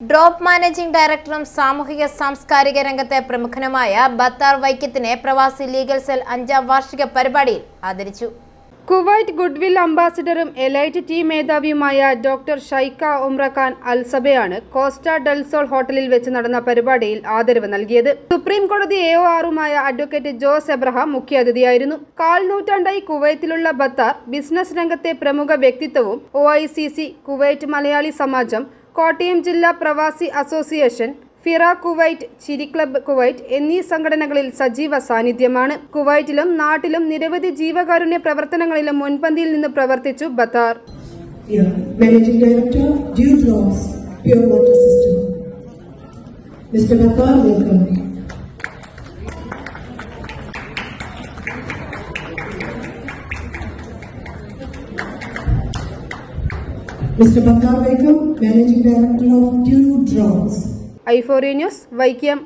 Drop managing ഡയറക്ടറും സാമൂഹിക സാംസ്കാരിക രംഗത്തെ പ്രമുഖനുമായ ബത്താർ വൈക്കത്തിനെ പ്രവാസി ലീഗൽ സെൽ അഞ്ചാം വാർഷിക പരിപാടിയിൽ ആദരിച്ചു. കുവൈറ്റ് ഗുഡ്വിൽ അംബാസിഡറും എലൈറ്റ് ടീം മേധാവിയുമായ ഡോക്ടർ ഷൈക്ക ഉമ്രഖാൻ അൽസബയാണ് കോസ്റ്റ ഡെൽസോൾ ഹോട്ടലിൽ വെച്ച് നടന്ന പരിപാടിയിൽ ആദരവ് നൽകിയത്. സുപ്രീം കോടതി എ ഒ ആറുമായ അഡ്വക്കേറ്റ് ജോസ് എബ്രഹാം മുഖ്യാതിഥിയായിരുന്നു കാൽ നൂറ്റാണ്ടായി കുവൈത്തിലുള്ള ബത്താർ ബിസിനസ് രംഗത്തെ പ്രമുഖ വ്യക്തിത്വവും O I C C Kuwait Malayali സമാജം കോട്ടയം ജില്ലാ പ്രവാസി അസോസിയേഷൻ ഫിറ കുവൈറ്റ് ചിരി ക്ലബ്ബ് കുവൈറ്റ് എന്നീ സംഘടനകളിൽ സജീവ സാന്നിധ്യമാണ് കുവൈറ്റിലും നാട്ടിലും നിരവധി ജീവകാരുണ്യ പ്രവർത്തനങ്ങളിലും മുൻപന്തിയിൽ നിന്ന് പ്രവർത്തിച്ചു ബത്താർ managing Dew Drops, Pure Water System. Mr. Mister Bakkar Vaikom managing director of dew drops. I ഫോറിയ ന്യൂസ് വൈക്കം